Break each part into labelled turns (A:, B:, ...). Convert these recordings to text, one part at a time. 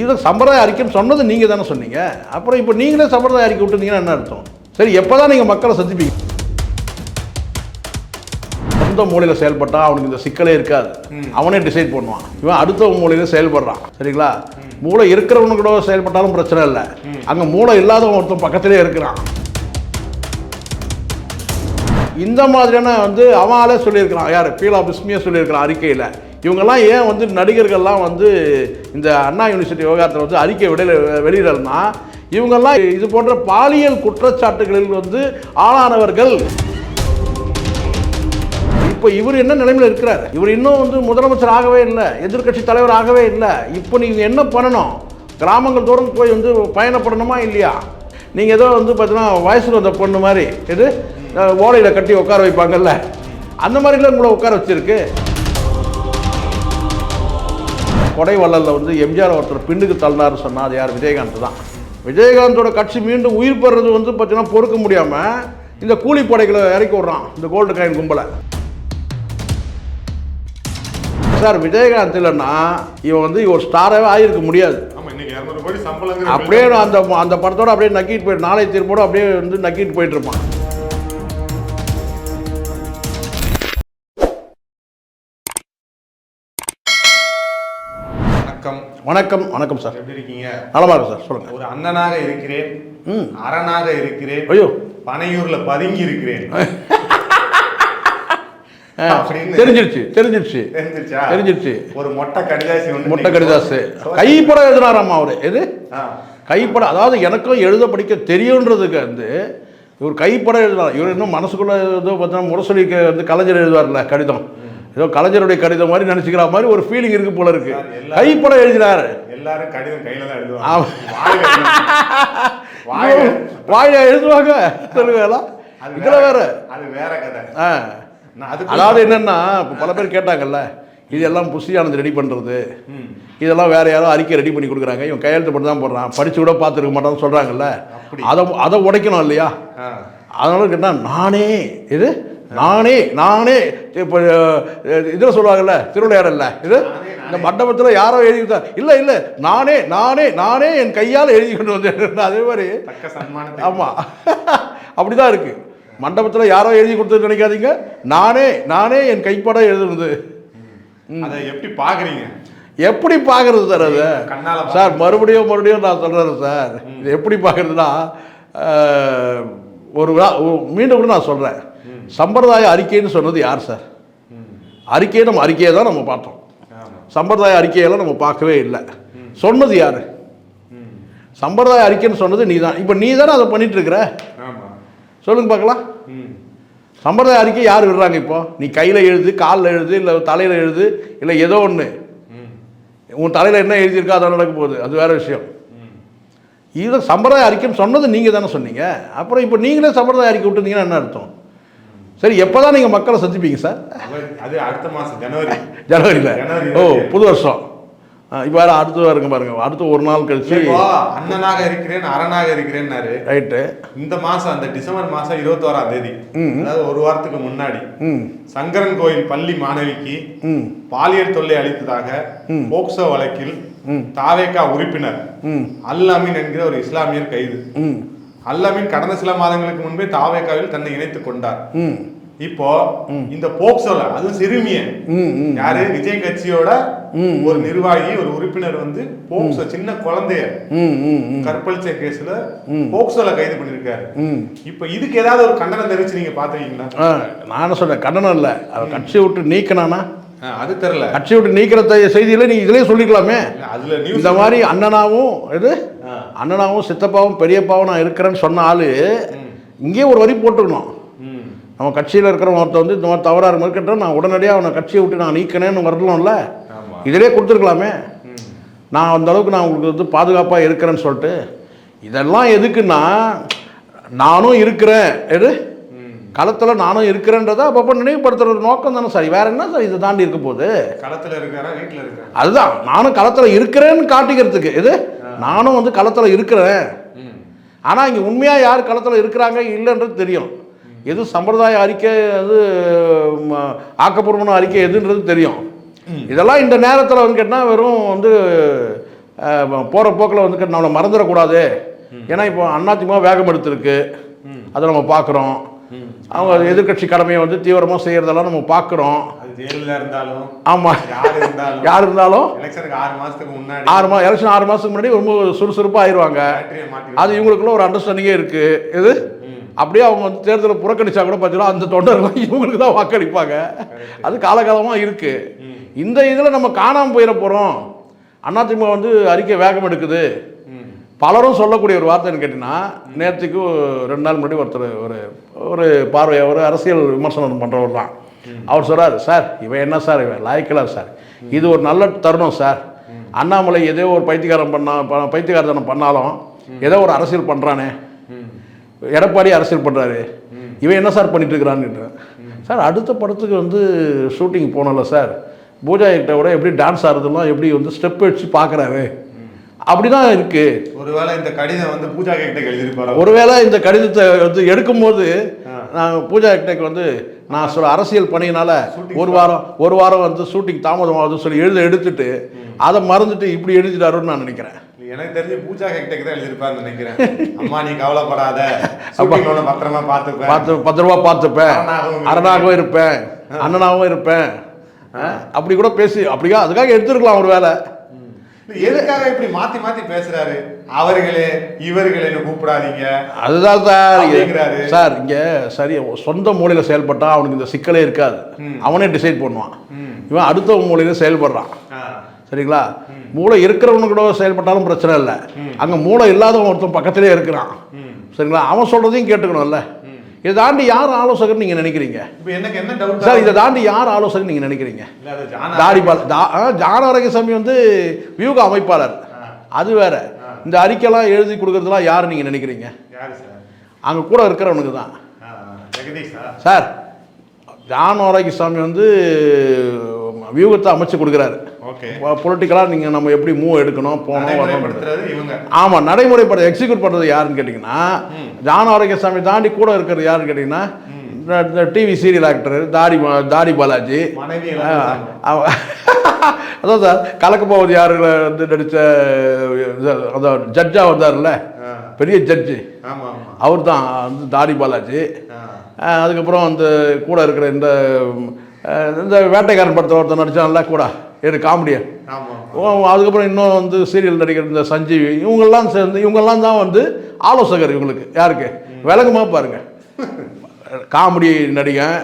A: இது சம்பிரதாய அறிக்கைன்னு சொன்னது நீங்கள் தானே சொன்னீங்க. அப்புறம் இப்போ நீங்களே சம்பிரதாய அறிக்கை விட்டுருந்தீங்கன்னா என்ன அர்த்தம்? சரி எப்போ தான் நீங்கள் மக்களை சந்திப்பீங்க? சொந்த மூலையில் செயல்பட்டா அவனுக்கு இந்த சிக்கலே இருக்காது. அவனே டிசைட் பண்ணுவான். இவன் அடுத்த மூலையில செயல்படுறான். சரிங்களா? மூளை இருக்கிறவனு கூட செயல்பட்டாலும் பிரச்சனை இல்லை. அங்கே மூளை இல்லாதவன் ஒருத்தன் பக்கத்திலே இருக்கிறான். இந்த மாதிரியான வந்து அவன் ஆளே சொல்லியிருக்கிறான். யார்? பீலா பிஸ்மியா சொல்லியிருக்கிறான் அறிக்கையில். இவங்கெல்லாம் ஏன் வந்து நடிகர்கள்லாம் வந்து இந்த அண்ணா யூனிவர்சிட்டி விவகாரத்தில் வந்து அறிக்கை வெளியில வெளியிடலன்னா இவங்கெல்லாம் இது போன்ற பாலியல் குற்றச்சாட்டுகளில் வந்து ஆளானவர்கள். இப்போ இவர் என்ன நிலைமையில் இருக்கிறார்? இவர் இன்னும் வந்து முதலமைச்சர் ஆகவே இல்லை எதிர்க்கட்சி தலைவர் ஆகவே இல்லை. இப்போ நீங்கள் என்ன பண்ணணும்? கிராமங்கள் தோறும் போய் வந்து பயணப்படணுமா இல்லையா? நீங்கள் ஏதோ வந்து பார்த்தீங்கன்னா வயசில் வந்த பொண்ணு மாதிரி எது ஓலையில் கட்டி உட்கார வைப்பாங்கல்ல? அந்த மாதிரிலாம் உங்களை உட்கார வச்சிருக்கு. கொடை வள்ளலில் வந்து எம்ஜிஆர் ஒருத்தர் பின்னுக்கு தள்ளினார்னு சொன்னால் அது யார்? விஜயகாந்த் தான். விஜயகாந்தோட கட்சி மீண்டும் உயிர் பெறுறது வந்து பார்த்தீங்கன்னா பொறுக்க முடியாமல் இந்த கூலிப்படைகளை இறக்கி விட்றான் இந்த கோல்டு காயின் கும்பலை. சார் விஜயகாந்த் இல்லைன்னா இவன் வந்து ஒரு ஸ்டாராகவே ஆகியிருக்க முடியாது. அப்படியே அந்த அந்த படத்தோட அப்படியே நக்கிட்டு போயிட்டு நாளை திரும்போட அப்படியே வந்து நக்கிட்டு போயிட்டு இருப்பான்.
B: வணக்கம்.
A: வணக்கம் வணக்கம் சார்.
B: எப்படி இருக்கீங்க?
A: நலமா இருக்கு சார் சொல்லுங்க.
B: ஒரு அண்ணனாக இருக்கிறேன்
A: ம்.
B: அரணாக இருக்கிறேன்
A: ஐயோ.
B: பனையூர்ல பதுங்கி இருக்கிறேன்.
A: தெரிஞ்சிருச்சு தெரிஞ்சிருச்சு.
B: தெரிஞ்சிருச்சா?
A: தெரிஞ்சிருச்சு.
B: ஒரு மொட்டை கடிதாசி
A: முட்டை கடிதாசு. கைப்பட எழுதினாராம்மா அவரு. எது? கைப்பட அதாவது எனக்கும் எழுத படிக்க தெரியுன்றதுக்கு வந்து இவர் கைப்பட எழுதினார் இவர் இன்னும் மனசுக்குள்ள ஏதோ பார்த்தீங்கன்னா முரசொலிக்கு வந்து கலைஞர் எழுதுவார்ல கடிதம். ஏதோ கலைஞருடைய கடிதம் மாதிரி நினச்சிக்கிற மாதிரி ஒரு ஃபீலிங் இருக்கு போல இருக்கு. கைப்பட எழுதினார்.
B: எல்லாரும் கடிதம் கையில தான். எழுதுவாங்க. வாயில எழுது- வாயில
A: வாயா எழுதுவாங்க. சொல்லுவேலா
B: அது
A: இதுல வேற.
B: அது வேற கதை.
A: ஆ. அதாவது என்னன்னா பல பேர் கேட்டாங்கல்ல இதெல்லாம் புஷியானது ரெடி பண்ணுறது. இதெல்லாம் வேற யாரோ அறிக்கை ரெடி பண்ணி கொடுக்குறாங்க. இவன் கையெழுத்து போட்டு தான் போடுறான். படிச்சு கூட பார்த்துருக்க மாட்டான்னு சொல்கிறாங்கல்ல. அதை அதை உடைக்கணும் இல்லையா? அதனால கேட்டால் நானே இது நானே நானே. இப்போ இதில் சொல்லுவாங்கல்ல திருவிளையாடல்ல இது? இந்த மண்டபத்தில் யாரோ எழுதி கொடுத்தா இல்லை இல்லை நானே நானே நானே என் கையால் எழுதி கொண்டு வந்தேன் அதே மாதிரி ஆமாம் அப்படி தான் இருக்குது மண்டபத்தில் யாரோ எழுதி கொடுத்தது நினைக்காதீங்க. நானே நானே என் கைப்பட எழுதுனது.
B: அதை எப்படி பாக்குறீங்க
A: எப்படி பார்க்குறது சார் அது? சார் மறுபடியும் மறுபடியும் நான் சொல்கிறேன் சார். இது எப்படி பார்க்குறதுனா ஒரு விழா- ஒரு- மீண்டும் கூட நான் சொல்கிறேன் சம்பிரதாய அறிக்கைன்னு சொன்னது யார் சார். அறிக்கையை நம்ம அறிக்கையை தான் நம்ம பார்த்தோம் சம்பிரதாய அறிக்கையெல்லாம் நம்ம பார்க்கவே இல்லை சொன்னது யார். சம்பிரதாய அறிக்கைன்னு சொன்னது நீ தான் இப்போ நீ தானே அதை
B: ஆமா
A: சொல்லுங்க பார்க்கலாம். சம்பிரதாய அறிக்கை யார் விடுறாங்க இப்போ நீ கையில் எழுது காலில் எழுது இல்லை தலையில் எழுது இல்லை ஏதோ ஒன்று. உன் தலையில் என்ன எழுதியிருக்கோ அதான் நடக்க போகுது அது வேற விஷயம். இது சம்பிரதாய அறிக்கைன்னு சொன்னது நீங்கள் தானே சொன்னீங்க அப்புறம் இப்போ நீங்களே சம்பிரதாய அறிக்கை விட்டுருந்தீங்கன்னா என்ன அர்த்தம் சரி எப்போ தான் நீங்கள் மக்களை சந்திப்பீங்க சார்?
B: அது- அடுத்த மாசம் ஜனவரி.
A: ஜனவரியில்?
B: ஜனவரி
A: ஓ. புது வருஷம். இப்போ வேறு அடுத்து வருங்க பாருங்க. அடுத்து ஒரு நாள் கழிச்சு
B: அண்ணனாக இருக்கிறேன் அரணாக இருக்கிறேன்னாரு.
A: ரைட்டு.
B: இந்த மாசம் அந்த டிசம்பர் மாசம் இருபத்தோராம் தேதி.
A: ம்.
B: அதாவது ஒரு வாரத்துக்கு முன்னாடி. சங்கரன் கோயில் பள்ளி மாணவிக்கு பாலியல் தொல்லை அளித்ததாக. போக்சோ வழக்கில். தாவேகா உறுப்பினர்
A: ம்.
B: அல் அமீன் என்கிற ஒரு இஸ்லாமியர் கைது.
A: ம்.
B: அல் அமீன் கடந்த சில மாதங்களுக்கு முன்பே தாவேகாவில் தன்னை இணைத்துக் கொண்டார். இப்போ இந்த போக்சோல அதுவும் சிறுமிய. யாரு? விஜய் கட்சியோட. ஒரு நிர்வாகி ஒரு உறுப்பினர் வந்து போக்சோ சின்ன குழந்தைய கற்பழிச்ச கேஸ்ல. போக்சோல கைது பண்ணிருக்காரு
A: ம்.
B: இப்போ இதுக்கு ஏதாவது ஒரு கண்டனம் தெரிவிச்சு நீங்க பாத்துருக்கீங்களா?
A: நான் என்ன சொல்கிறேன் கண்டனம் இல்லை. அவன் கட்சியை விட்டு நீக்கினானா?
B: அது தெரியல.
A: கட்சியை விட்டு நீக்கிற செய்தியில நீ இதிலே சொல்லிக்கலாமே.
B: அதுல
A: இந்த மாதிரி அண்ணனாவும் இது. அண்ணனாவும் சித்தப்பாவும் பெரியப்பாவும் நான் இருக்கிறேன்னு சொன்ன ஆளு இங்கேயே ஒரு வரி போட்டுக்கணும். நம்ம கட்சியில் இருக்கிறவன் ஒருத்தன் வந்து இந்த மாதிரி தவறாக இருக்கட்டும் நான் உடனடியாக அவனை கட்சியை விட்டு நான் நீக்கினேன்னு வரலாம்ல இதிலே கொடுத்துருக்கலாமே. நான் அந்த அளவுக்கு நான் உங்களுக்கு வந்து பாதுகாப்பாக இருக்கிறேன்னு சொல்லிட்டு இதெல்லாம் எதுக்குன்னா நானும் இருக்கிறேன். எது. களத்தில் நானும் இருக்கிறேன்றதை அப்பப்போ நினைவுபடுத்துறது நோக்கம் தானே சார். வேற என்ன சார் இதை தாண்டி இருக்க போகுது?
B: களத்துல இருக்காரா? வீட்டுல இருக்காரா?
A: அதுதான். நானும் களத்தில் இருக்கிறேன்னு காட்டிக்கிறதுக்கு. இது நானும் வந்து களத்தில் இருக்கிறேன். ஆனால் இங்கே உண்மையாக யார் களத்தில் இருக்கிறாங்க? இல்லைன்றது தெரியும். எது சம்பிரதாய அறிக்கை அது ஆக்கப்பூர்வமான அறிக்கை எதுன்றது தெரியும். இதெல்லாம் இந்த நேரத்தில் வந்து கேட்டால் வெறும் வந்து போகிற போக்கில் வந்து நம்மளை மறந்துடக்கூடாது. ஏன்னா இப்போ அதிமுக வேகம் எடுத்திருக்கு. அதை நம்ம பார்க்குறோம் அவங்க எதிர்க்கட்சி கடமையை வந்து தீவிரமாக செய்கிறதெல்லாம் நம்ம பார்க்குறோம்
B: ஜெயிலில் இருந்தாலும்
A: ஆமாம்
B: யார் இருந்தாலும்
A: யார் இருந்தாலும்
B: எலெக்ஷனுக்கு ஆறு மாசத்துக்கு முன்னாடி
A: ஆறு மா எலெக்ஷன் ஆறு மாதத்துக்கு முன்னாடி ரொம்ப சுறுசுறுப்பாக ஆயிடுவாங்க அது இவங்களுக்குள்ள ஒரு அண்டர்ஸ்டாண்டிங்கே இருக்குது இது அப்படியே அவங்க வந்து தேர்தலை புறக்கணிச்சா கூட பார்த்தீங்கன்னா அந்த தொண்டர்கள் இவங்களுக்கு தான் வாக்களிப்பாங்க. அது காலகாலமாக இருக்குது இந்த இதில் நம்ம காணாமல் போயிட போகிறோம் அதிமுக வந்து அறிக்கை வேகம் எடுக்குது. பலரும் சொல்லக்கூடிய ஒரு வார்த்தைன்னு கேட்டிங்கன்னா நேற்றுக்கு ரெண்டு நாள் முன்னாடி ஒருத்தர் ஒரு ஒரு பார்வை ஒரு அரசியல் விமர்சனம் பண்ணுறவர் தான். அவர் சொல்றாரு சார் இவன் என்ன சார் இவன்? லாய்க்கலா சார்? இது ஒரு நல்ல தருணம் சார். அண்ணாமலை ஏதோ ஒரு பைத்தியக்காரன் பண்ணா ப- பைத்தியக்காரத்தனம் பண்ணாலும் ஏதோ ஒரு அரசியல் பண்ணுறானே. எடப்பாடி அரசியல் பண்ணுறாரு இவன் என்ன சார் பண்ணிட்டு இருக்கிறான்னு சார் அடுத்த படத்துக்கு வந்து ஷூட்டிங் போனோம்ல சார். பூஜா கிட்ட கூட எப்படி டான்ஸ் ஆடுறதெல்லாம் எப்படி வந்து ஸ்டெப் வச்சு பார்க்குறாரு அப்படி தான் இருக்குது
B: ஒருவேளை இந்த கடிதம் வந்து பூஜா கிட்ட எழுதிருப்பாரோ
A: ஒருவேளை இந்த கடிதத்தை வந்து எடுக்கும்போது நான் பூஜா ஹெக்டேக் வந்து நான் சொல்ல அரசியல் பணியினால ஒரு வாரம் ஒரு வாரம் வந்து ஷூட்டிங் தாமதமாகுதுன்னு சொல்லி எழுத எடுத்துட்டு அதை மறந்துட்டு இப்படி எழுதிட்டாருன்னு நான் நினைக்கிறேன்.
B: எனக்கு தெரிஞ்சு பூஜா ஹெக்டேக்கு தான் எழுதிருப்பாருன்னு நினைக்கிறேன். அம்மா நீ கவலைப்படாத. ஒண்ணு பத்திரமா பார்த்துப்பேன்.
A: பார்த்து பத்து ரூபா பார்த்துப்பேன்.
B: அரணாகவும்
A: இருப்பேன். அண்ணனாகவும் இருப்பேன். அப்படி கூட பேசி அப்படியா? அதுக்காக எடுத்துருக்கலாம் ஒரு வேலை.
B: எதுக்காக இப்படி மாத்தி மாத்தி பேசுறாரு? அவர்களே இவர்களேன்னு கூப்பிடாதீங்க.
A: அதுதான் சார். சார் இங்கே சரி சொந்த மூலையில் செயல்பட்டா அவனுக்கு இந்த சிக்கலே இருக்காது. அவனே டிசைட் பண்ணுவான். இவன் அடுத்த மூலையில் செயல்படுறான். சரிங்களா? மூளை இருக்கிறவனு கூட செயல்பட்டாலும் பிரச்சனை இல்லை. அங்கே மூளை இல்லாதவன் ஒருத்தன் பக்கத்திலே இருக்கிறான். சரிங்களா? அவன் சொல்கிறதையும் கேட்டுக்கணும்ல. இதை தாண்டி யார் ஆலோசகர் நீங்கள் நினைக்கிறீங்க?
B: இப்ப எனக்கு என்ன டவுட்
A: சார் இதை தாண்டி யார் ஆலோசகர் நீங்கள் நினைக்கிறீங்க? தாடிபால் ஜான ஆரோக்கியசாமி வந்து வியூக அமைப்பாளர். அது வேற. இந்த அறிக்கைலாம் எழுதி கொடுக்கறதெல்லாம் யார் நீங்கள் நினைக்கிறீங்க? அங்கே கூட இருக்கிறவனுக்கு தான். சார்? ஜான் ஆரோக்கியசாமி வந்து வியூகத்தை அமைச்சு கொடுக்குறாரு. பொலிட்டிக்கலாக நீங்கள் நம்ம எப்படி மூவ் எடுக்கணும் போகணும் வரணும் ஆமாம் நடைமுறைப்படுத்த எக்ஸிக்யூட் பண்ணுறது யாருன்னு கேட்டிங்கன்னா ஜான ஆரோக்கியசாமி தாண்டி கூட இருக்கிறது யாருன்னு கேட்டிங்கன்னா டிவி சீரியல் ஆக்டர் தாடி தாடி பாலாஜி. அதான் சார் கலக்கப்போவது யாருல வந்து நடித்த அதான் ஜட்ஜாக வந்தார்ல. பெரிய ஜட்ஜு அவர் தான் வந்து தாடி பாலாஜி. அதுக்கப்புறம் அந்த கூட இருக்கிற இந்த இந்த வேட்டைக்காரன் படத்தில் ஒருத்தர் நடிச்சான்ல கூட. இது காமெடியன்
B: ஆமா.
A: அதுக்கப்புறம் இன்னும் வந்து சீரியல் நடிகர் இந்த சஞ்சீவி இவங்கெல்லாம் சேர்ந்து இவங்கெல்லாம் தான் வந்து ஆலோசகர் இவங்களுக்கு யாருக்கு? விலங்குமா பாருங்க. காமெடி நடிகன்?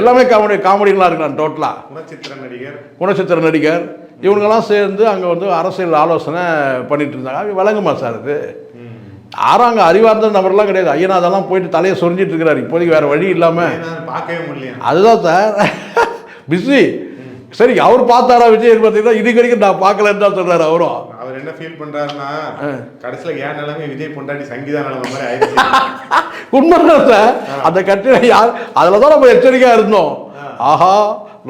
A: எல்லாமே காமெடி காமெடிலாம் இருக்கலாம் டோட்டலாக
B: குணச்சித்திர நடிகர்.
A: குணச்சித்திர நடிகர். இவங்கெல்லாம் சேர்ந்து அங்கே வந்து அரசியல் ஆலோசனை பண்ணிட்டு இருந்தாங்க. விளங்குமா சார் இது யாரும் அங்கே அறிவார்ந்த நபர்லாம் கிடையாது. ஐயனா அதெல்லாம் போயிட்டு தலையை சொரிஞ்சிட்டு இருக்கிறாரு. இப்போதைக்கு வேற வழி இல்லாமல்
B: பார்க்கவே முடியல
A: அதுதான் சார். பிஸி சரி அவர் பார்த்தாரா விஜய் பார்த்தீங்கன்னா இதுக்கு வரைக்கும் நான் பார்க்கலன்னு தான் சொல்றாரு அவரும்.
B: அவர் என்ன ஃபீல் பண்றாருன்னா கடைசியில ஏன் நிலைமை விஜய் பொண்டாட்டி சங்கீதா நிலைமை மாதிரி ஆயிடுச்சு.
A: உண்மைதான்? சார் அந்த கட்டிட யார் அதில் தான் நம்ம எச்சரிக்கையாக இருந்தோம். ஆஹா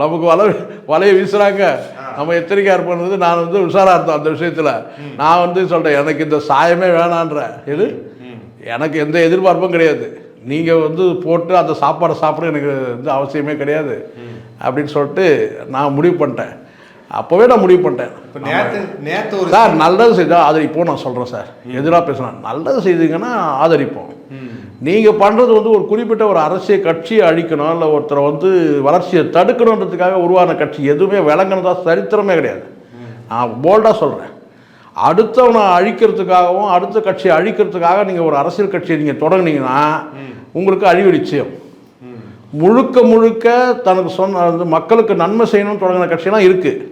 A: நமக்கு வலை வலையை வீசுறாங்க. நம்ம எச்சரிக்கையாக இருப்பது நான் வந்து உஷாராக இருந்தோம் அந்த விஷயத்தில். நான் வந்து சொல்கிறேன் எனக்கு இந்த சாயமே வேணான்ற. இது எனக்கு எந்த எதிர்பார்ப்பும் கிடையாது. நீங்கள் வந்து போட்டு அந்த சாப்பாடை சாப்பிட எனக்கு வந்து அவசியமே கிடையாது அப்படின்னு சொல்லிட்டு நான் முடிவு பண்ணிட்டேன். அப்போவே நான் முடிவு பண்ணிட்டேன். சார் நல்லது செய்தா ஆதரிப்போம் நான் சொல்கிறேன் சார். எதிராக பேசலாம் நல்லது செய்தீங்கன்னா ஆதரிப்போம். நீங்கள் பண்ணுறது வந்து ஒரு குறிப்பிட்ட ஒரு அரசியல் கட்சியை அழிக்கணும் இல்லை ஒருத்தரை வந்து வளர்ச்சியை தடுக்கணுன்றதுக்காக உருவான கட்சி எதுவுமே விளங்குனதா சரித்திரமே கிடையாது. நான் போல்டாக சொல்கிறேன் அடுத்தவனை அழிக்கிறதுக்காகவும் அடுத்த கட்சியை அழிக்கிறதுக்காக நீங்கள் ஒரு அரசியல் கட்சியை நீங்கள் தொடங்குனீங்கன்னா உங்களுக்கு அழிவு நிச்சயம். முழுக்க முழுக்க தனக்கு சொன்ன மக்களுக்கு நன்மை செய்யணும்னு தொடங்கின கட்சியெல்லாம் இருக்குது.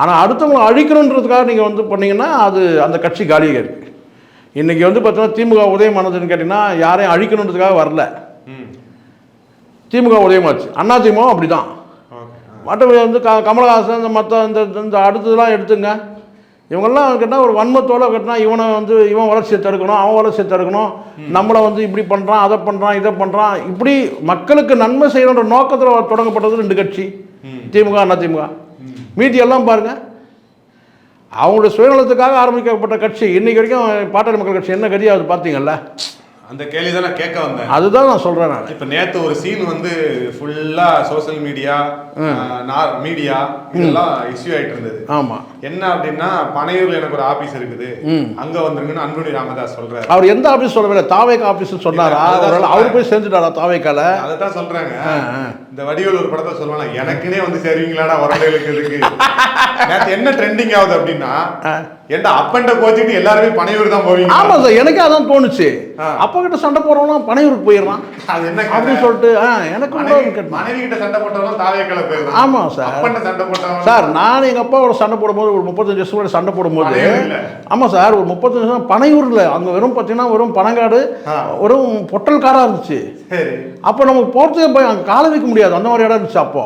A: ஆனால் அடுத்தவங்களை அழிக்கணுன்றதுக்காக நீங்கள் வந்து பண்ணீங்கன்னா அது அந்த கட்சி காலியாக இருக்குது இன்றைக்கி வந்து பார்த்தீங்கன்னா திமுக உதயமானதுன்னு கேட்டிங்கன்னா யாரையும் அழிக்கணுன்றதுக்காக வரல. திமுக உதயமாச்சு அண்ணா திமுக அப்படி தான் மற்றபடி வந்து க கமலஹாசன் இந்த மற்ற இந்த இந்த அடுத்ததெல்லாம் எடுத்துங்க. இவங்கெல்லாம் கேட்டால் ஒரு வன்மத்தோட கட்டினா இவனை வந்து இவன் வளர்ச்சியை தடுக்கணும் அவன் வளர்ச்சியை தடுக்கணும். நம்மளை வந்து இப்படி பண்ணுறான் அதை பண்ணுறான் இதை பண்ணுறான் இப்படி மக்களுக்கு நன்மை செய்யணுன்ற நோக்கத்தில் தொடங்கப்பட்டது ரெண்டு கட்சி. திமுக அண்ணா திமுக மீதி எல்லாம் பாருங்கள் அவங்களுடைய சுயநலத்துக்காக ஆரம்பிக்கப்பட்ட கட்சி. இன்னைக்கு வரைக்கும் பாட்டாளி மக்கள் கட்சி என்ன கதி அது பார்த்தீங்கல்ல?
B: அந்த கேள்வி தான் நான் கேட்க வந்தேன்.
A: அதுதான் நான் சொல்கிறேன் நான்.
B: இப்ப நேத்து ஒரு சீன் வந்து ஃபுல்லா சோஷியல் மீடியா மீடியா இதெல்லாம் இஷ்யூ ஆயிட்டு இருந்தது.
A: ஆமாம்
B: என்ன அப்படின்னா பனையூர்ல எனக்கு ஒரு ஆபீஸ் இருக்குது. அங்க வந்துருங்கன்னு அன்புமணி ராமதாஸ் சொல்றாரு.
A: அவர் எந்த ஆஃபீஸ் சொல்லவில்லை தாவேக்கா ஆஃபீஸ்னு சொன்னாரா? அவர் போய் சேர்ந்துட்டாரா தாவேக்கால?
B: அதைத்தான் சொல்றாங்க.
A: ஆ, ஆ.
B: இந்த வடிவேல் ஒரு படத்தை சொல்லுவாங்க எனக்குனே வந்து சேருவீங்களாடா உரண்டைகளுக்கு இருக்கு என்ன ட்ரெண்டிங் ஆகுது அப்படின்னா ஏன்டா அப்பன்ட கோச்சிட்டு எல்லாருமே பனையூர் தான் போவீங்க.
A: ஆமா சார் எனக்கே அதான் தோணுச்சு. அப்பா கிட்ட சண்டை போறவங்களாம் பனையூருக்கு போயிடுறான்.
B: அது என்ன
A: அப்படின்னு? சொல்லிட்டு எனக்கு
B: மனைவி கிட்ட சண்டை போட்டவங்க தாவேக்கல போயிடுறான்
A: ஆமா சார்.
B: அப்பன்ட சண்டை போட்டவங்க
A: சார் நான் எங்க அப்பாவோட சண்டை போடும்போது ஒரு முப்பத்தஞ்சு வருஷம் சண்டை போடும்போது? ஆமா சார் ஒரு முப்பத்தஞ்சு வருஷம் பனையூர்ல. அங்க வெறும் பார்த்தீங்கன்னா வெறும் பனங்காடு. வெறும் பொட்டல்காரா இருந்துச்சு.
B: சரி.
A: அப்போ நமக்கு போகிறதுக்கே போய் அங்கே காலை வைக்க முடியாது. அந்த மாதிரி இடம் இருந்துச்சு அப்போ.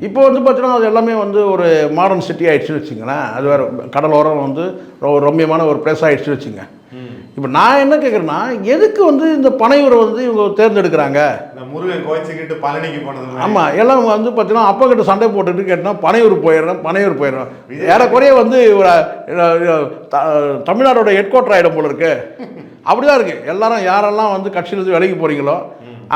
A: இப்போ வந்து பார்த்தீங்கன்னா அது எல்லாமே வந்து ஒரு மாடர்ன் சிட்டி ஆயிடுச்சுன்னு வச்சுங்களேன் அது வேறு கடலோரம் வந்து ரொ- ரம்மியமான ஒரு பிளேஸ் ஆயிடுச்சுன்னு வச்சுங்க இப்போ நான் என்ன கேட்குறேன்னா எதுக்கு வந்து இந்த பனையூரை வந்து இவங்க தேர்ந்தெடுக்கிறாங்க?
B: முருகன் கோச்சிக்கிட்டு பழனிக்கு போனது.
A: ஆமாம் எல்லாம் வந்து பார்த்தீங்கன்னா அப்பா கிட்ட சண்டை போட்டுட்டு கேட்டால் பனையூர் போயிடுறேன் பனையூர் போயிடுறேன். ஏறக்குறைய வந்து தமிழ்நாடோட ஹெட் குவார்டர் ஆகிடும் போல இருக்கு. அப்படிதான் இருக்கு. எல்லாரும் யாரெல்லாம் வந்து கட்சியிலேருந்து விலகி போகிறீங்களோ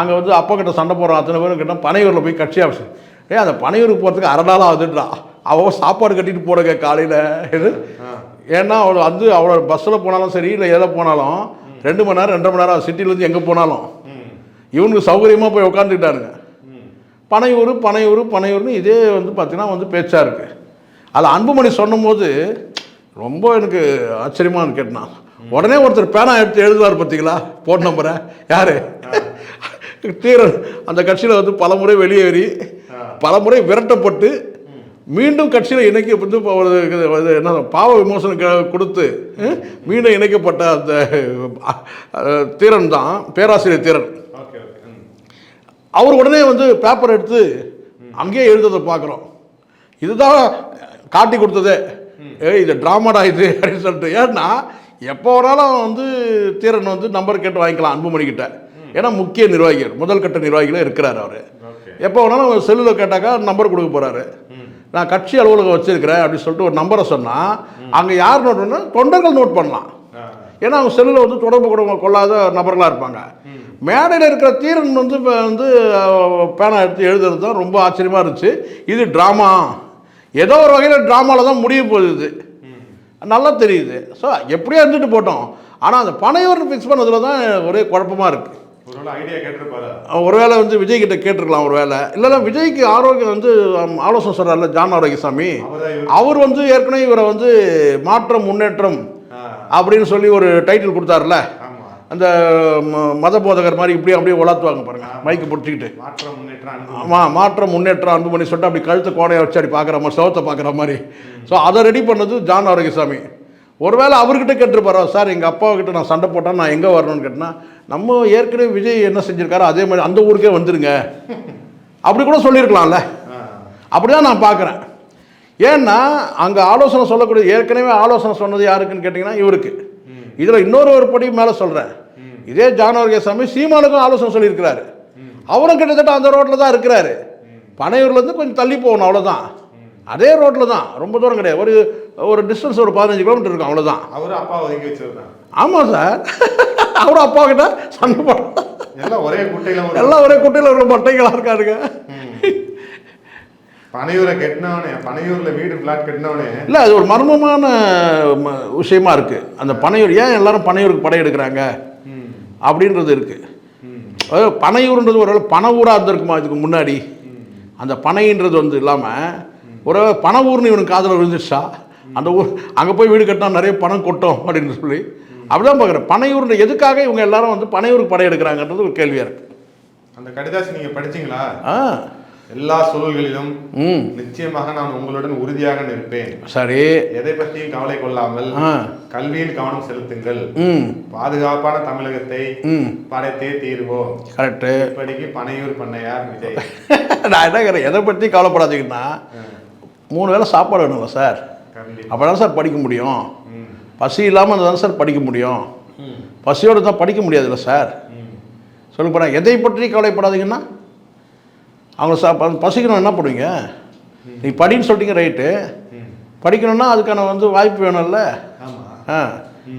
A: அங்கே வந்து அப்பா கிட்ட சண்டை போடுறோம் அத்தனை பேரும் கேட்டால் பனையூரில் போய் கட்சி ஆஃபீஸ் ஏ அந்த பனையூருக்கு போகிறதுக்கு அரை நாள் ஆகுதுன்றா அவள் சாப்பாடு கட்டிட்டு போகிறங்க காலையில். ஏன்னா அவள் வந்து அவளோட பஸ்ஸில் போனாலும் சரி இல்லை எதில் போனாலும் ரெண்டு மணி நேரம் ரெண்டரை மணி நேரம் சிட்டிலேருந்து எங்கே போனாலும். இவனுக்கு சௌகரியமாக போய் உட்காந்துக்கிட்டாருங்க பனையூர் பனையூர் பனையூர்னு இதே வந்து பார்த்தீங்கன்னா வந்து பேச்சாக இருக்குது அது அன்புமணி சொன்னும்போது ரொம்ப எனக்கு ஆச்சரியமாக கேட்டான். உடனே ஒருத்தர் பேனா எடுத்து எழுதுவார் பார்த்தீங்களா ஃபோன் நம்பரை யார்? தீரன் அந்த கட்சியில் வந்து பலமுறை வெளியேறி பலமுறை விரட்டப்பட்டு மீண்டும் கட்சியில் இணைக்க வந்து என்ன பாவ விமோசனம் கொடுத்து மீண்டும் இணைக்கப்பட்ட அந்த தீரன் தான் பேராசிரியர் தீரன்.
B: Okay okay. ம்.
A: அவர் உடனே வந்து பேப்பர் எடுத்து அங்கேயே எழுதுறதை பார்க்குறோம். இதுதான் காட்டி கொடுத்ததே. ஏய் இது ட்ராமாடா இது அப்படின்னு சொல்லிட்டு. ஏன்னா எப்போ வேணாலும் வந்து தீரன் வந்து நம்பர் கேட்டு வாங்கிக்கலாம் அன்புமணி கிட்ட ஏன்னா முக்கிய நிர்வாகிகள் முதல் கட்ட நிர்வாகிகளே இருக்கிறார் அவர். எப்போ வேணாலும் செல்லில் கேட்டாக்கா நம்பர் கொடுக்க போகிறாரு நான் கட்சி அலுவலகம் வச்சிருக்கிறேன் அப்படின்னு சொல்லிட்டு ஒரு நம்பரை சொன்னால் அங்கே யார் நோட் பண்ணா தொண்டர்கள் நோட் பண்ணலாம். ஏன்னா அவங்க செல்லில் வந்து தொடர்பு கூட கொள்ளாத நபர்களாக இருப்பாங்க. மேடையில் இருக்கிற தீரன் வந்து இப்போ வந்து பேனா எடுத்து எழுதுறது தான் ரொம்ப ஆச்சரியமாக இருந்துச்சு. இது ட்ராமா ஏதோ ஒரு வகையில் ட்ராமாவில் தான் முடிய போகுது. இது நல்லா தெரியுது. ஸோ எப்படியோ இருந்துட்டு போட்டோம். ஆனால் அந்த பனையூர் ஃபிக்ஸ் பண்ணதில் தான் ஒரே குழப்பமாக இருக்குது
B: ஒருவேளை
A: வந்து விஜய் கிட்ட கேட்டிருக்கலாம் ஒருவேளை. இல்லைன்னா விஜய்க்கு ஆரோக்கியம் வந்து ஆலோசனை சொல்கிறார்ல ஜான் ஆரோக்கியசாமி. அவர் வந்து ஏற்கனவே இவரை வந்து மாற்றம் முன்னேற்றம். அப்படின்னு சொல்லி ஒரு டைட்டில் கொடுத்தாருல அந்த மத போதகர் மாதிரி இப்படி அப்படியே உலாத்துவாங்க பாருங்க மைக்கு பிடிச்சிக்கிட்டு.
B: மாற்றம் முன்னேற்றம் அன்பு.
A: ஆமா மாற்றம் முன்னேற்றம் அன்பு பண்ணி சொல்லிட்டு அப்படி கழுத்து கோடையை வச்சு அப்படி பார்க்குற மாதிரி சவத்தை பார்க்குற மாதிரி. ஸோ அதை ரெடி பண்ணது ஜான் ஆரோக்கியசாமி ஒருவேளை அவர்கிட்ட கேட்டுருப்பாரோ சார் எங்கள் அப்பா நான் சண்டை போட்டால் நான் எங்கே வரணும்னு கேட்டேன்னா நம்ம ஏற்கனவே விஜய் என்ன செஞ்சுருக்காரோ அதே மாதிரி அந்த ஊருக்கே வந்துருங்க. அப்படி கூட சொல்லியிருக்கலாம்ல.
B: அப்படி
A: அப்படிதான் நான் பார்க்குறேன். ஏன்னா அங்கே ஆலோசனை சொல்லக்கூடிய ஏற்கனவே ஆலோசனை சொன்னது யாருக்குன்னு கேட்டிங்கன்னா இவருக்கு. இதில் இன்னொரு ஒரு படி மேலே சொல்கிறேன் இதே ஜானவர்கேசாமி சீமானுக்கும் ஆலோசனை சொல்லியிருக்கிறாரு. அவரும் கிட்டத்தட்ட அந்த ரோட்டில் தான் இருக்கிறாரு. பனையூர்லேருந்து கொஞ்சம் தள்ளி போகணும் அவ்வளோதான் அதே ரோட்டில் தான் ரொம்ப தூரம் கிடையாது. ஒரு ஒரு டிஸ்டன்ஸ் ஒரு பதினஞ்சு கிலோமீட்டர் இருக்கும் அவ்வளோதான்
B: அவரு அப்பா ஒதுக்கி வச்சிருந்தாங்க
A: ஆமாம் சார். அவரும் அப்பா கிட்ட சண்டை போட
B: எல்லாம் ஒரே குட்டையில ஒரு
A: எல்லாம் ஒரே குட்டையில் இருக்கிற மட்டைகளாக இருக்காருங்க.
B: பனையூரை கட்டினவனே பனையூர்ல வீடு பிளாட் கட்டினவனே.
A: இல்லை அது ஒரு மர்மமான விஷயமா இருக்கு. அந்த பனையூர் ஏன் எல்லாரும் பனையூருக்கு படையெடுக்கிறாங்க
B: ம்.
A: அப்படின்றது இருக்கு.
B: ம்.
A: அதாவது பனையூர்ன்றது ஒரு பண ஊராக இருந்திருக்குமா இதுக்கு முன்னாடி? அந்த பனைன்றது வந்து இல்லாமல் ஒரு பண ஊர்னு இவனுக்கு காதில் விழுந்துச்சா அந்த ஊர் அங்கே போய் வீடு கட்டினா நிறைய பணம் கொட்டும் அப்படின்னு சொல்லி. அப்படிதான் பார்க்குறேன். பனையூர்ன்ற எதுக்காக இவங்க எல்லாரும் வந்து பனையூருக்கு படையெடுக்கிறாங்கன்றது ஒரு கேள்வியாக இருக்கு.
B: அந்த கடிதாசி நீங்க படிச்சீங்களா?
A: ஆ.
B: எல்லா சூழல்களிலும் நிச்சயமாக நான் உங்களுடன் உறுதியாக நிற்பேன்.
A: சரி.
B: எதை பற்றியும் கவலை கொள்ளாமல் கல்வியில் கவனம் செலுத்துங்கள். பாதுகாப்பான தமிழகத்தை படைத்தே தீர்வோம்.
A: கரெக்டு
B: இப்படிக்கு பனையூர் பண்ணையார் விஜய்.
A: நான் என்ன எதை பற்றி கவலைப்படாதீங்கன்னா மூணு வேளை சாப்பாடு வேணும்ல சார். அப்போ தான் சார் படிக்க முடியும். பசி இல்லாமல் இருந்தால் சார் படிக்க முடியும். பசியோடு தான் படிக்க முடியாதுல்ல சார். சொல்லுங்க போகிறேன் எதை பற்றி கவலைப்படாதீங்கன்னா அவங்க சா பசிக்கணும் என்ன பண்ணுவீங்க? நீ படின்னு சொல்லிட்டீங்க ரைட்டு. படிக்கணும்னா அதுக்கான வந்து வாய்ப்பு வேணும்ல. ஆ.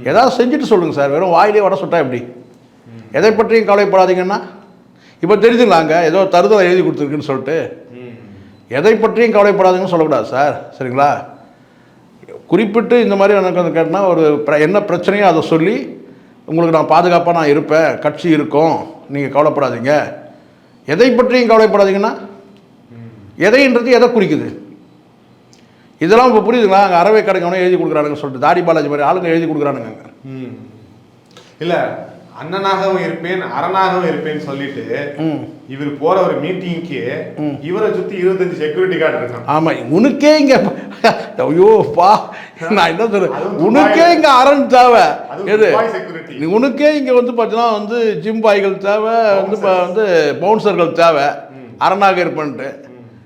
A: ஏதாவது செஞ்சுட்டு சொல்லுங்கள் சார் வெறும் வாயிலே வட சுட்டா எப்படி? எதை பற்றியும் கவலைப்படாதீங்கன்னா இப்போ தெரிஞ்சுங்களாங்க ஏதோ தருதலை எழுதி கொடுத்துருக்குன்னு சொல்லிட்டு. எதை பற்றியும் கவலைப்படாதுன்னு சொல்லக்கூடாது சார். சரிங்களா? குறிப்பிட்டு இந்த மாதிரி எனக்கு வந்து கேட்டால் ஒரு என்ன பிரச்சனையோ அதை சொல்லி உங்களுக்கு நான் பாதுகாப்பாக நான் இருப்பேன் கட்சி இருக்கும் நீங்கள் கவலைப்படாதீங்க. எதை பற்றியும் கவலைப்படாதீங்கன்னா எதைன்றது எதை குறிக்குது? இதெல்லாம் இப்போ புரியுதுங்களா? அங்கே அறவை கடைக்கவனே எழுதி கொடுக்குறானுங்க சொல்லிட்டு தாடி பாலாஜி மாதிரி ஆளுங்க எழுதி கொடுக்குறானுங்க இல்லை
B: ம். அண்ணனாகவும் இருப்பேன் அரணாகவும் இருப்பேன்னு சொல்லிட்டு இவர் போற ஒரு மீட்டிங்க்கு இவரை சுத்தி இருபத்தஞ்சு செக்யூரிட்டி கார்டு இருக்கான்
A: ஆமாம் உனக்கே இங்கே ஐயோ பா. நான் என்ன சொல்றேன் உனக்கே இங்கே அரண் தேவை. எது? உனக்கே இங்கே வந்து பார்த்தீங்கன்னா வந்து ஜிம் பாய்கள் தேவை வந்து வந்து பவுன்சர்கள் தேவை. அரணாக இருப்பேன்ட்டு.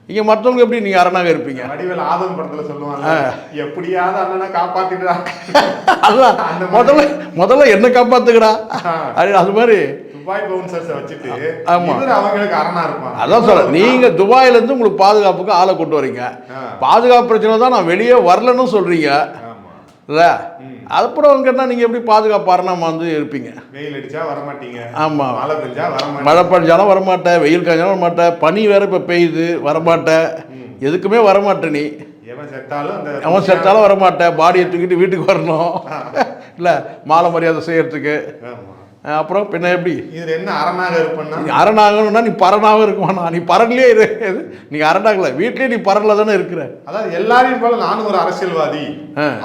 A: இங்கே மற்றவங்க எப்படி நீங்கள் அரணாக இருப்பீங்க?
B: வடிவேல் ஆதம் படத்துல சொல்லுவாங்க எப்படியாவது அண்ணனை காப்பாத்திடுறா
A: அதான்
B: அந்த.
A: முதல்ல முதல்ல என்ன காப்பாத்துக்கடா? அது அது மாதிரி.
B: துபாய் பவுன்சர்ஸை வச்சுட்டு
A: ஆமா.
B: இவர் அவங்களுக்கு அரணா இருப்பான்
A: அதான் சொல்றேன். நீங்கள் துபாயிலேருந்து உங்களுக்கு பாதுகாப்புக்கு ஆளை கொண்டு வரீங்க. பாதுகாப்பு பிரச்சனை தான் நான் வெளியே வரலன்னு சொல்கிறீங்க
B: ஆமா.
A: இல்ல? அப்புறம் கேட்டால் நீங்கள் எப்படி பாதுகாப்பாரணமா வந்து இருப்பீங்க?
B: வெயில் அடிச்சா வர மாட்டீங்க
A: ஆமா.
B: மழை பெஞ்சா வர
A: மழை பெஞ்சாலும் வரமாட்டேன் வெயில் காய்ஞ்சாலும் வரமாட்டேன் பனி வேற இப்போ பெய்யுது வரமாட்டேன் எதுக்குமே வரமாட்டேன் நீ. அவன் செத்தாலும் வரமாட்டேன் பாடியை தூக்கிட்டு வீட்டுக்கு வரணும். இல்லை மாலை மரியாதை செய்யறதுக்கு. அப்புறம் பின்ன எப்படி?
B: இதுல என்ன அரணாக இருப்பேன்னா?
A: நீ அரணாகணும்னா நீ பரனாகவும் இருக்குமாண்ணா நீ பரன்லேயே இரு? நீ அரணாகல. வீட்லயே நீ பரன்ல தானே இருக்கிற.
B: அதாவது எல்லாரையும் போல நானும் ஒரு அரசியல்வாதி.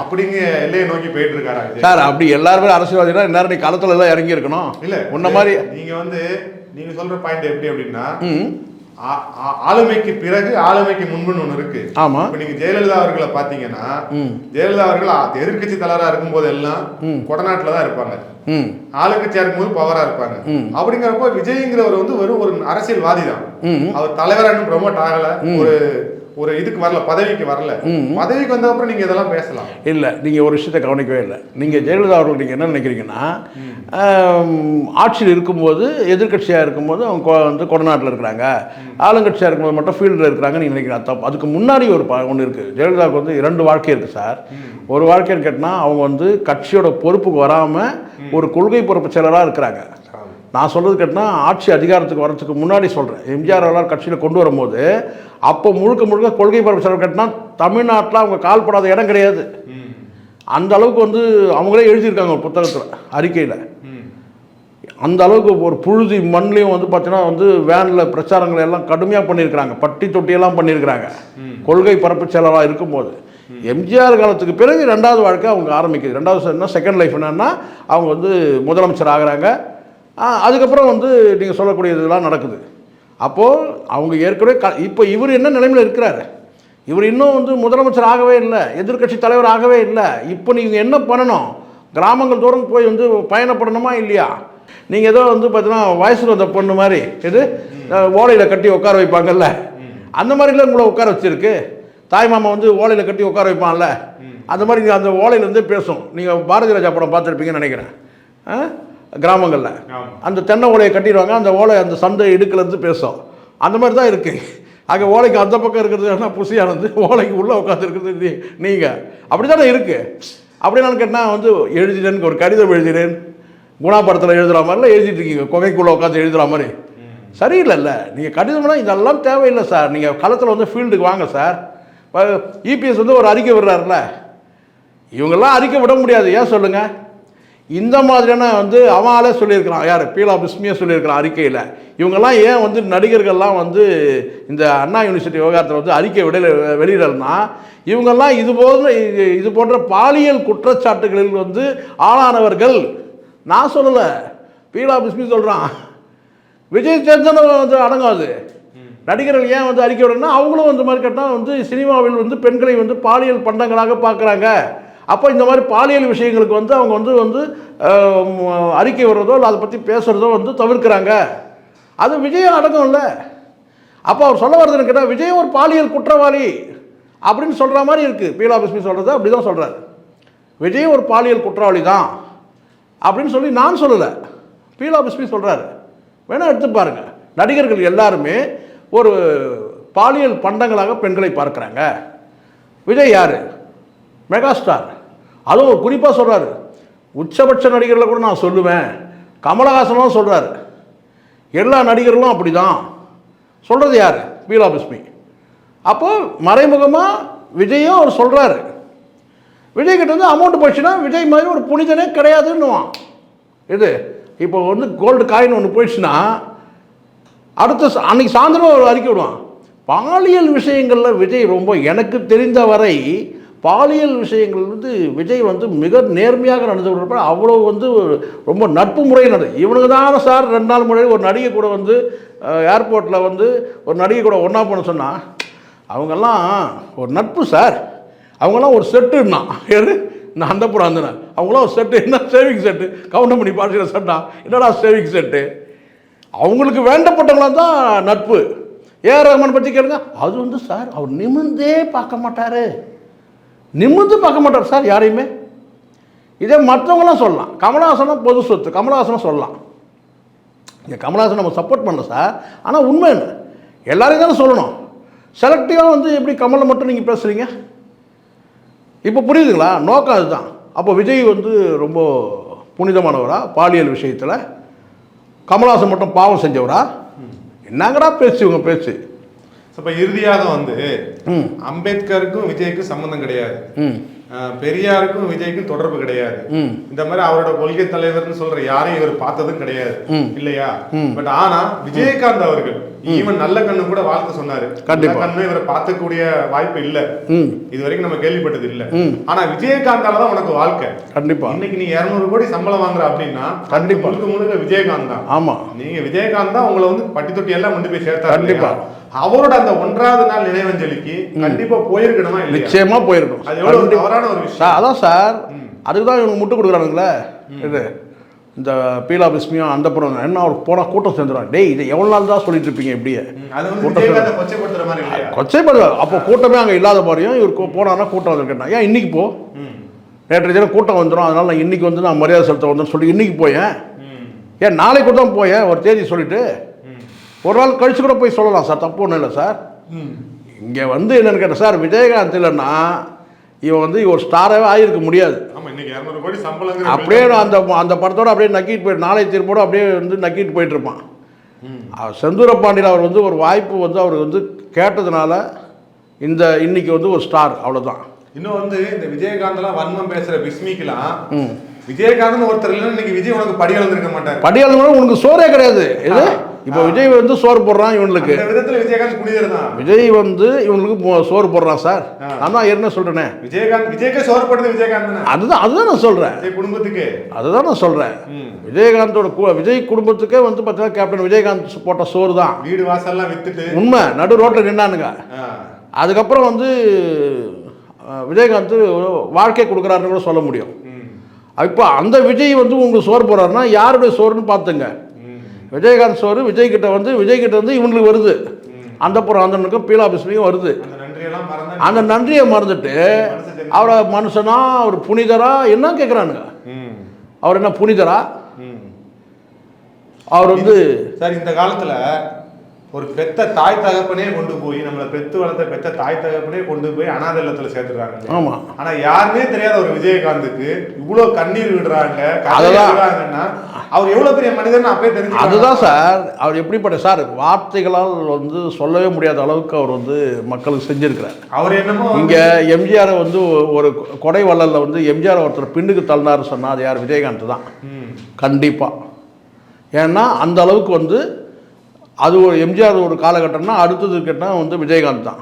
B: அப்படிங்க எல்லையை நோக்கி போயிட்டு இருக்காரா?
A: சார் அப்படி எல்லாருமே அரசியல்வாதினா நேரம் நீ களத்துல தான் இறங்கி இருக்கணும்
B: இல்ல
A: உன்ன மாதிரி
B: நீங்க வந்து நீங்க சொல்ற பாயிண்ட் எப்படி அப்படின்னா ஆளுமைக்கு பிறகு ஆளுமைக்கு முன்புன்னு ஒண்ணு இருக்கு.
A: ஆமா.
B: இப்ப நீங்க ஜெயலலிதா அவர்களை பாத்தீங்கன்னா ஜெயலலிதா அவர்கள் ஆ- எதிர்க்கட்சி தலைவரா இருக்கும்போது எல்லாம். கொடநாட்டுல தான் இருப்பாங்க.
A: ம்.
B: ஆளுங்கட்சியா இருக்கும்போது பவரா இருப்பாங்க. அப்படிங்கிறப்போ விஜய்ங்கிறவர் வந்து வெறும் ஒரு அரசியல்வாதி தான் அவர் தலைவரா இன்னும் ப்ரொமோட் ஆகல ஒரு ஒரு இதுக்கு வரல பதவிக்கு வரல.
A: ம்.
B: பதவிக்கு வந்த அப்புறம் நீங்க இதெல்லாம் பேசலாம்.
A: இல்லை நீங்கள் ஒரு விஷயத்தை கவனிக்கவே இல்லை. நீங்கள் ஜெயலலிதா அவர்கள் நீங்கள் என்ன நினைக்கிறீங்கன்னா ஆட்சியில் இருக்கும்போது எதிர்க்கட்சியாக இருக்கும்போது அவங்க வந்து கொடநாட்டில் இருக்கிறாங்க. ஆளுங்கட்சியாக இருக்கும்போது மட்டும் ஃபீல்டில் இருக்கிறாங்கன்னு நீங்கள் நினைக்கிறீங்க. தப்பு அதுக்கு முன்னாடி ஒரு ப ஒன்று இருக்குது ஜெயலலிதாவுக்கு வந்து இரண்டு வாழ்க்கை இருக்குது சார். ஒரு வாழ்க்கைன்னு கேட்டால் அவங்க வந்து கட்சியோட பொறுப்புக்கு வராமல் ஒரு கொள்கை பொறுப்பு செயலராக இருக்கிறாங்க. நான் சொல்கிறது கேட்டால் ஆட்சி அதிகாரத்துக்கு வரத்துக்கு முன்னாடி சொல்கிறேன் எம்ஜிஆர் அவர்களால் கட்சியில் கொண்டு வரும்போது அப்போ முழுக்க முழுக்க கொள்கை பரப்பு செலவு கேட்டால் தமிழ்நாட்டில் அவங்க கால்படாத இடம் கிடையாது. அந்த அளவுக்கு வந்து அவங்களே எழுதியிருக்காங்க ஒரு புத்தகத்தில் அறிக்கையில். அந்த அளவுக்கு ஒரு புழுதி மண்லையும் வந்து பார்த்தீங்கன்னா வந்து வேனில் பிரச்சாரங்களை எல்லாம் கடுமையாக பண்ணியிருக்கிறாங்க. பட்டி தொட்டியெல்லாம் பண்ணியிருக்கிறாங்க. கொள்கை பரப்பு செயலராக இருக்கும்போது. எம்ஜிஆர் காலத்துக்கு பிறகு ரெண்டாவது வாழ்க்கை அவங்க ஆரம்பிக்குது. ரெண்டாவது என்ன? செகண்ட் லைஃப் என்னன்னா அவங்க வந்து முதலமைச்சர் ஆகிறாங்க. அதுக்கப்புறம் வந்து நீங்கள் சொல்லக்கூடிய இதெல்லாம் நடக்குது. அப்போது அவங்க ஏற்கனவே க இப்போ இவர் என்ன நிலைமையில் இருக்கிறாரு? இவர் இன்னும் வந்து முதலமைச்சர் ஆகவே இல்லை எதிர்க்கட்சி தலைவர் ஆகவே இல்லை. இப்போ நீங்கள் என்ன பண்ணணும்? கிராமங்கள் தோறும் போய் வந்து பயணப்படணுமா இல்லையா? நீங்கள் ஏதோ வந்து பார்த்தீங்கன்னா வயசுக்கு வந்த பொண்ணு மாதிரி எது ஓலையில் கட்டி உட்கார வைப்பாங்கல்ல? அந்த மாதிரிலாம் உங்களை உட்கார வச்சிருக்கு. தாய் மாமா வந்து ஓலையில் கட்டி உட்கார வைப்பான்ல அந்த மாதிரி அந்த ஓலையிலேருந்தே பேசும். நீங்கள் பாரதி ராஜா படம் பார்த்துருப்பீங்கன்னு நினைக்கிறேன். ஆ? கிராமங்களில். அந்த தென்னை ஓலையை கட்டிடுவாங்க அந்த ஓலை அந்த சந்தை இடுக்குலேருந்து பேசும். அந்த மாதிரி தான் இருக்குது அங்கே ஓலைக்கு அந்த பக்கம் இருக்கிறது என்ன புசியானது? ஓலைக்கு உள்ளே உட்காந்துருக்கிறது நீங்கள் அப்படி தானே இருக்குது அப்படி நான் கேட்டால் வந்து எழுதினேன்னு ஒரு கடிதம் எழுதினேன். குணாபடத்தில் எழுதுகிற மாதிரிலாம் எழுதிட்டு இருக்கீங்க. குகைக்குள்ளே உட்காந்து எழுதுகிற மாதிரி. சரியில்லைல்ல. நீங்கள் கடிதம்னா இதெல்லாம் தேவையில்லை சார். நீங்கள் களத்தில் வந்து ஃபீல்டுக்கு வாங்க சார். இபிஎஸ் வந்து ஒரு அறிக்கை விடுறாருல இவங்கெல்லாம் அறிக்கை விட முடியாது. ஏன் சொல்லுங்க? இந்த மாதிரியான வந்து அவனாலே சொல்லியிருக்கிறான். யார்? பீலா பிஸ்மியே சொல்லியிருக்கிறான் அறிக்கையில். இவங்கெல்லாம் ஏன் வந்து நடிகர்கள்லாம் வந்து இந்த அண்ணா யூனிவர்சிட்டி விவகாரத்தில் வந்து அறிக்கை விட வெளியிடலைன்னா இவங்கெல்லாம் இது போன்ற இது- இது போன்ற பாலியல் குற்றச்சாட்டுகளில் வந்து ஆளானவர்கள். நான் சொல்லலை. பீலா பிஸ்மி சொல்கிறான் விஜய் சேர்ந்தன வந்து அடங்காது நடிகர்கள் ஏன் வந்து அறிக்கை விடணும்னா அவங்களும் வந்து மாதிரி கேட்டால் வந்து சினிமாவில் வந்து பெண்களை வந்து பாலியல் பண்டங்களாக பார்க்குறாங்க. அப்போ இந்த மாதிரி பாலியல் விஷயங்களுக்கு வந்து அவங்க வந்து வந்து அறிக்கை வர்றதோ இல்லை அதை பற்றி பேசுகிறதோ வந்து தவிர்க்கிறாங்க. அது விஜயம் இல்லை அப்போ அவர் சொல்ல வர்றதுன்னு கேட்டால் விஜய் ஒரு பாலியல் குற்றவாளி அப்படின்னு சொல்கிற மாதிரி இருக்குது பீலா பிஸ்மி சொல்கிறது அப்படி தான் சொல்கிறார் விஜய் ஒரு பாலியல் குற்றவாளி தான் அப்படின்னு சொல்லி நான் சொல்லலை. பீலா பிஸ்மி சொல்கிறாரு வேணால் எடுத்து பாருங்கள் நடிகர்கள் எல்லாருமே ஒரு பாலியல் பண்டங்களாக பெண்களை பார்க்குறாங்க. விஜய் யார்? Mega star. அதுவும் குறிப்பாக சொல்கிறாரு உச்சபட்ச நடிகர்களை கூட நான் சொல்லுவேன். கமலஹாசனும் சொல்கிறாரு எல்லா நடிகர்களும் அப்படி தான் சொல்கிறது யார் பீலாபிஸ்மி அப்போது மறைமுகமாக விஜயும் அவர் சொல்கிறாரு விஜய்கிட்ட வந்து அமௌண்ட் போயிடுச்சுன்னா விஜய் மாதிரி ஒரு புனிதனே கிடையாதுன்னுவான். இது இப்போ வந்து கோல்டு காயின் ஒன்று போயிடுச்சுன்னா அடுத்த அன்னைக்கு சாயந்தரம் ஒரு அறிக்கை விடுவான். பாலியல் விஷயங்களில் விஜய் ரொம்ப எனக்கு தெரிந்த வரை பாலியல் விஷயங்கள் வந்து விஜய் வந்து மிக நேர்மையாக நடந்து கொண்டிருப்பார். அவ்வளோ வந்து ரொம்ப நட்பு முறை நடந்தது இவனுக்கு தானே சார் ரெண்டு நாள் முன்னாடி ஒரு நடிகை கூட வந்து ஏர்போர்ட்டில் வந்து ஒரு நடிகை கூட ஒன்றா போன சொன்னால் அவங்கெல்லாம் ஒரு நட்பு சார். அவங்கெல்லாம் ஒரு செட்டுன்னா ஏது நான் அந்த புறம் அந்த அவங்களாம் ஒரு செட்டு. என்ன? சேவிங் செட்டு கவுண்டமணி பாஷையில் செட்டா என்னடா சேவிங் செட்டு அவங்களுக்கு வேண்டப்பட்டவங்களா தான் நட்பு. ஏஆர் ரஹ்மான் பற்றி கேளுங்க. அது வந்து சார் அவர் நிமிர்ந்தே பார்க்க மாட்டார். நிமிர்ந்து பார்க்க மாட்டார் சார் யாரையுமே. இதே மற்றவங்களாம் சொல்லலாம். கமலஹாசனும் பொது சொத்து. கமலஹாசனும் சொல்லலாம். இங்கே கமலஹாசன் நம்ம சப்போர்ட் பண்ணல சார். ஆனால் உண்மை என்ன? எல்லாரையும் தானே சொல்லணும். செலக்டிவாக வந்து எப்படி கமலை மட்டும் நீங்கள் பேசுகிறீங்க இப்போ புரியுதுங்களா? நோக்கம் அதுதான். அப்போ விஜய் வந்து ரொம்ப புனிதமானவரா? பாலியல் விஷயத்தில். கமலஹாசன் மட்டும் பாவம் செஞ்சவரா? என்னங்கடா பேச்சு இவங்க பேச்சு?
B: இப்ப இறுதியாக வந்து அம்பேத்கருக்கும் விஜய்க்கும் சம்பந்தம் கிடையாது. பெரியாருக்கும் விஜய்க்கும் தொடர்பு கிடையாது. இந்த மாதிரி அவரோட கொள்கை தலைவர்னு சொல்ற யாரையும் இவர் பார்த்ததும் கிடையாது. இல்லையா. பட் ஆனா விஜயகாந்த் அவர்கள் ஈவன் நல்ல கண்ணு கூட வாழ்த்து சொன்னாரு.
A: கண்டிப்பா.
B: கண்ணு இவரை பார்க்கக்கூடிய வாய்ப்பு இல்ல. இது வரைக்கும் நம்ம கேள்விப்பட்டது இல்ல. ஆனா விஜயகாந்தால தான் உனக்கு வாழ்க்கை.
A: கண்டிப்பாக
B: இன்னைக்கு நீ 200 கோடி சம்பளம் வாங்குற அப்படின்னா
A: கண்டிப்பா.
B: முழுக்க முழுக்க விஜயகாந்த் தான்.
A: ஆமாம்
B: நீங்க விஜயகாந்த் தான் உங்களை வந்து பட்டி தொட்டி எல்லாம் கொண்டு போய் சேர்த்தாரு
A: கண்டிப்பா.
B: அவரோட அந்த ஒன்றாவது நாள் நினைவஞ்சலிக்கு கண்டிப்பா போயிருக்கணுமா இல்லையா?
A: நிச்சயமாக போயிருக்கும்
B: அது எவ்வளவு. தவறான ஒரு விஷயம்.
A: அதான் சார். அதுக்கு தான் இவனுக்கு முட்டு கொடுக்குறானுங்களே. இது இந்த பீலா பிஸ்மியும் அந்த புறம் என்ன அவர் போனால் கூட்டம் சேர்ந்துடும் டேய் இது எவ்வளோ நாள் தான் சொல்லிட்டு இருப்பீங்க இப்படியே? கூட்டம் கொச்சைப்படுவார் அப்போ கூட்டமே அங்கே இல்லாத மாதிரியும் இவர் போனார்னா கூட்டம் வந்துருக்கேன் ஏன் இன்னைக்கு போ? நேற்று தினம் கூட்டம் வந்துடும் அதனால் நான் இன்னைக்கு வந்து நான் மரியாதை செலுத்த வந்தேன்னு சொல்லி இன்னைக்கு போயேன். ஏன் நாளைக்கு கூட தான் போயேன் ஒரு தேதி சொல்லிட்டு? ஒரு நாள் கழிச்சு கூட போய் சொல்லலாம் சார் தப்பு ஒன்றும் இல்லை சார். இங்கே வந்து என்னன்னு கேட்டேன் சார் விஜயகாந்த் இல்லைன்னா இவன் வந்து ஒரு ஸ்டாராகவே ஆகியிருக்க முடியாது.
B: ஆமா இன்னைக்கு 200 கோடி சம்பளங்கிற
A: அப்படியே அந்த அந்த படத்தோட அப்படியே நக்கிட்டு போய் நாளை தீர்ப்போட அப்படியே வந்து நக்கிட்டு போயிட்டு இருப்பான். செந்தூர பாண்டியன் அவர் வந்து ஒரு வாய்ப்பு வந்து அவர் வந்து கேட்டதுனால இந்த இன்னைக்கு வந்து ஒரு ஸ்டார் அவ்வளோதான்
B: இன்னும் வந்து இந்த விஜயகாந்த்லாம் வன்மம் பேசுற பிஸ்மிக்கெல்லாம்
A: ம்.
B: விஜயகாந்த் ஒருத்தர் இல்லைன்னா இன்னைக்கு விஜய் உனக்கு படி வளர்ந்துருக்க மாட்டார்.
A: படியாளு கூட உனக்கு சோறே கிடையாது. இது இப்போ விஜய் வந்து சோறு போடுறான் இவனுக்கு.
B: விஜயகாந்த்
A: விஜய் வந்து இவனுக்கு சோறு போடுறான் சார். நான் தான் ஏற்கனவே சொல்கிறேனே
B: விஜயகாந்த் விஜய்க்கே சோறுப்படுது விஜயகாந்த் தானே?
A: அதுதான் அதுதான் நான் சொல்கிறேன்
B: விஜய் குடும்பத்துக்கு.
A: அதுதான் நான் சொல்கிறேன்
B: ம்.
A: விஜயகாந்தோட விஜய் குடும்பத்துக்கே வந்து பார்த்தீங்கன்னா கேப்டன் விஜயகாந்த் போட்ட சோறு தான்.
B: வீடு வாசல்லாம் வித்துட்டு.
A: உண்மை நடு ரோட்டில் நின்னானுங்க. அதுக்கப்புறம் வந்து விஜயகாந்த் வாழ்க்கை கொடுக்குறாருன்னு கூட சொல்ல முடியும். இப்போ அந்த விஜய் வந்து உங்களுக்கு சோறு போடுறாருன்னா யாருடைய சோறுன்னு பார்த்துங்க. விஜயகாந்த் சோறு விஜய் கிட்ட வந்து விஜய் கிட்ட வந்து இவங்களுக்கு வருது. அந்த புறம் அந்தனுக்கும் பீலா வருது.
B: அந்த
A: நன்றியை மறந்துட்டு அவரை மனுஷனா அவர் புனிதரா என்ன கேட்குறானுங்க அவர் என்ன புனிதரா. அவர் வந்து
B: சார் இந்த காலத்துல ஒரு பெத்த தாய் தகப்பனே கொண்டு போய் நம்மளை பெத்து வளர்த்த பெத்த தாய் தகப்பனே கொண்டு போய் அனாதை இல்லத்துல சேர்த்துறாங்க
A: ஆமாம்
B: ஆனா யாருமே தெரியாத ஒரு விஜயகாந்துக்கு இவ்வளவு கண்ணீர் விடுறாங்க. விடுறாங்கன்னா அவர் எவ்வளவு பெரிய மனிதன் அப்பயே தெரிஞ்சு
A: அதுதான் சார். அவர் எப்படிப்பட்ட சார்? வார்த்தைகளால் வந்து சொல்லவே முடியாத அளவுக்கு அவர் வந்து மக்களுக்கு செஞ்சிருக்கிறார்.
B: அவர் என்னமோ
A: இங்கே எம்ஜிஆரை வந்து ஒரு கொடை வள்ளலில் வந்து எம்ஜிஆர் ஒருத்தர் பின்னுக்கு தள்ளினார் சொன்னால் அது யார்? விஜயகாந்த் தான். கண்டிப்பாக ஏன்னா அந்த அளவுக்கு வந்து அது ஒரு எம்ஜிஆர் ஒரு காலகட்டம்னா அடுத்தது கேட்டால் வந்து விஜயகாந்த் தான்.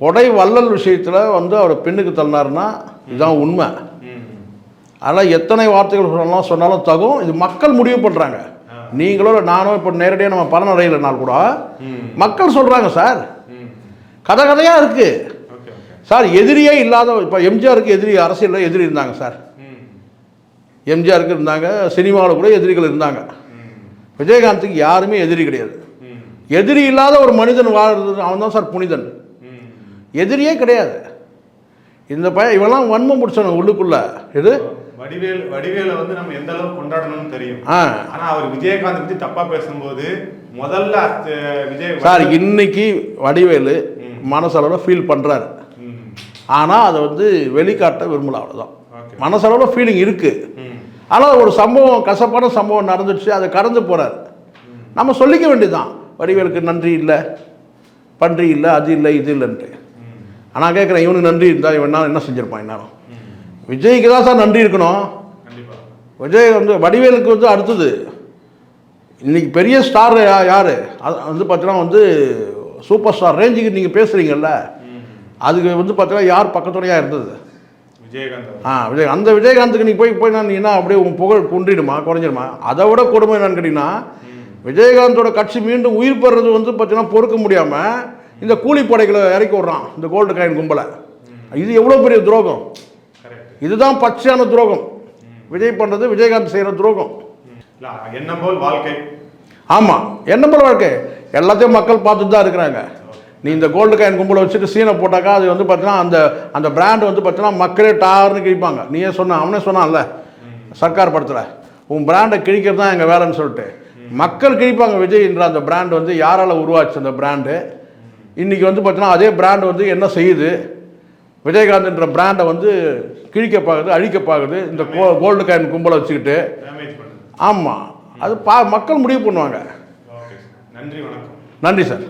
A: கொடை வள்ளல் விஷயத்தில் வந்து அவர் பின்னுக்கு தள்ளினாருன்னா இதுதான் உண்மை. அதனால் எத்தனை வார்த்தைகள் சொல்லலாம் சொன்னாலும் தகும். இது மக்கள் முடிவு பண்ணுறாங்க நீங்களோ இல்லை நானோ இப்போ நேரடியாக நம்ம பலனடையிலனால் கூட மக்கள் சொல்கிறாங்க சார். கதை கதையாக இருக்குது சார் எதிரியே இல்லாத இப்போ எம்ஜிஆருக்கு எதிரி அரசியலில் எதிரி இருந்தாங்க சார். எம்ஜிஆருக்கு இருந்தாங்க சினிமாவில் கூட எதிரிகள் இருந்தாங்க. விஜயகாந்துக்கு யாருமே எதிரி கிடையாது. எதிரி இல்லாத ஒரு மனிதன் வாழ்றது அவன் தான் சார் புனிதன். எதிரியே கிடையாது. இந்த பையன் இவெல்லாம் வன்மம் முடிச்சானு உள்ளுக்குள்ள. இது
B: வடிவேல் வடிவேலை வந்து நம்ம எந்த அளவுக்கு கொண்டாடணும்னு தெரியும்.
A: ஆ.
B: ஆனா அவர் விஜயகாந்த் பத்தி தப்பா பேசும்போது முதல்ல விஜய்
A: சார் இன்னைக்கு வடிவேலு மனசளவில் ஃபீல் பண்ணுறாரு ஆனால் அதை வந்து வெளிக்காட்ட விரும்பல அவ்வளோதான் மனசளவில் ஃபீலிங் இருக்குது ஆனால் ஒரு சம்பவம் கசப்பான சம்பவம் நடந்துச்சு அதை கடந்து போகிறார் நம்ம சொல்லிக்க வேண்டியதுதான். வடிவேலுக்கு நன்றி இல்லை பன்றி இல்லை அது இல்லை இது இல்லைன்ட்டு. ஆனால் கேட்குறேன் இவனுக்கு நன்றி இருந்தால் இவன் என்ன- என்ன செஞ்சிருப்பான் என்னாலும். விஜய்க்கு தான் சார் நன்றி இருக்கணும். விஜய் வந்து வடிவேலுக்கு வந்து அடுத்தது. இன்னைக்கு பெரிய ஸ்டார் யார்? அது வந்து பார்த்தீங்கன்னா வந்து சூப்பர் ஸ்டார். ரேஞ்சுக்கு நீங்கள் பேசுகிறீங்கல்ல அதுக்கு வந்து பார்த்தீங்கன்னா யார் பக்கத்துணையாக இருந்தது?
B: விஜயகாந்த்.
A: ஆ விஜய் அந்த விஜயகாந்துக்கு நீ போய் போய் நான் அப்படியே உன் புகழ் குன்றிடுமா குறைஞ்சிடுமா? அதை விட கொடுமை என்னன்னு கேட்டிங்கன்னா விஜயகாந்தோட கட்சி மீண்டும் உயிர் பெறுறது வந்து பார்த்தீங்கன்னா பொறுக்க முடியாமல் இந்த கூலிப்படைகளை இறக்கி விட்றான் இந்த கோல்டு காயின் கும்பலை. இது எவ்வளோ பெரிய துரோகம்? இதுதான் பச்சையான துரோகம். விஜய் பண்ணுறது விஜயகாந்த் செய்கிற துரோகம்.
B: எண்ணம் போல் வாழ்க்கை?
A: ஆமாம் என்ன போல வாழ்க்கை? எல்லாத்தையும் மக்கள் பார்த்துட்டு தான் இருக்கிறாங்க. நீ இந்த கோல்டு காயின் கும்பலை வச்சுட்டு சீனை போட்டாக்கா அது வந்து பார்த்தீங்கன்னா அந்த அந்த பிராண்ட் வந்து பார்த்தீங்கன்னா மக்களே டார்னு கிழிப்பாங்க. நீயே சொன்ன அவனே சொன்னான்ல சர்க்கார் படத்தில் உன் பிராண்டை கிழிக்கிறது தான் எங்கள் வேலைன்னு சொல்லிட்டு. மக்கள் கிழிப்பாங்க விஜய் என்ற அந்த பிராண்ட் வந்து யாரால் உருவாச்சு அந்த பிராண்டு இன்றைக்கி வந்து பார்த்தீங்கன்னா அதே பிராண்ட் வந்து என்ன செய்யுது? விஜயகாந்த்ன்ற பிராண்டை வந்து கிழிக்க பார்க்குது அழிக்க பார்க்குது இந்த கோ கோல்டு காயின் கும்பலை வச்சுக்கிட்டு. ஆமாம் அது பா மக்கள் முடிவு பண்ணுவாங்க.
B: நன்றி வணக்கம்.
A: நன்றி சார்